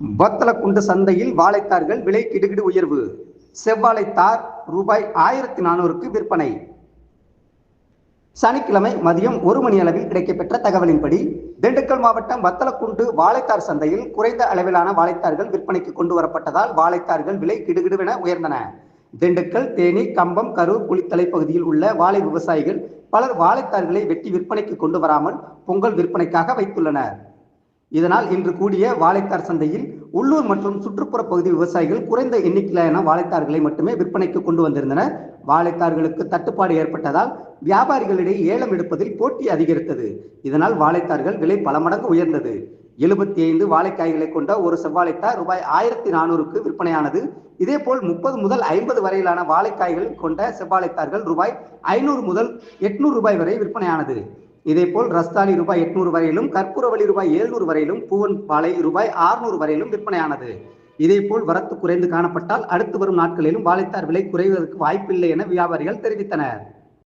வத்தலக்குண்டு சந்தையில் வாழைத்தார்கள் விலை கிடுகிடு உயர்வு. செவ்வாழைத்தார் ரூபாய் ஆயிரத்தி நானூறுக்கு விற்பனை. சனிக்கிழமை மதியம் ஒரு மணி அளவில் கிடைக்கப்பெற்ற தகவலின்படி திண்டுக்கல் மாவட்டம் வத்தலக்குண்டு வாழைத்தார் சந்தையில் குறைந்த அளவிலான வாழைத்தார்கள் விற்பனைக்கு கொண்டு வரப்பட்டதால் வாழைத்தார்கள் விலை கிடுகிடுவென உயர்ந்தன. திண்டுக்கல் தேனி கம்பம் கரூர் புலித்தலை பகுதியில் உள்ள வாழை விவசாயிகள் பலர் வாழைத்தார்களை வெட்டி விற்பனைக்கு கொண்டு வராமல் பொங்கல் விற்பனைக்காக வைத்துள்ளனர். இதனால் இன்று கூடிய வாழைத்தார் சந்தையில் உள்ளூர் மற்றும் சுற்றுப்புற பகுதி விவசாயிகள் குறைந்த எண்ணிக்கையிலான வாழைத்தார்களை மட்டுமே விற்பனைக்கு கொண்டு வந்திருந்தனர். வாழைத்தார்களுக்கு தட்டுப்பாடு ஏற்பட்டதால் வியாபாரிகளிடையே ஏலம் எடுப்பதில் போட்டி அதிகரித்தது. இதனால் வாழைத்தார்கள் விலை பல மடங்கு உயர்ந்தது. எழுபத்தி ஐந்து வாழைக்காய்களை கொண்ட ஒரு செவ்வாழைத்தார் ரூபாய் ஆயிரத்தி நானூறுக்கு விற்பனையானது. இதேபோல் முப்பது முதல் ஐம்பது வரையிலான வாழைக்காய்கள் கொண்ட செவ்வாழைத்தார்கள் ரூபாய் ஐநூறு முதல் எட்நூறு ரூபாய் வரை விற்பனையானது. இதேபோல் ரஸ்தாலி ரூபாய் எட்நூறு வரையிலும் கற்பூரவழி ரூபாய் எழுநூறு வரையிலும் பூவன் பாலை ரூபாய் ஆறுநூறு வரையிலும் விற்பனையானது. இதேபோல் வரத்து குறைந்து காணப்பட்டால் அடுத்து வரும் நாட்களிலும் வாழைத்தார் விலை குறைவதற்கு வாய்ப்பில்லை என வியாபாரிகள் தெரிவித்தனர்.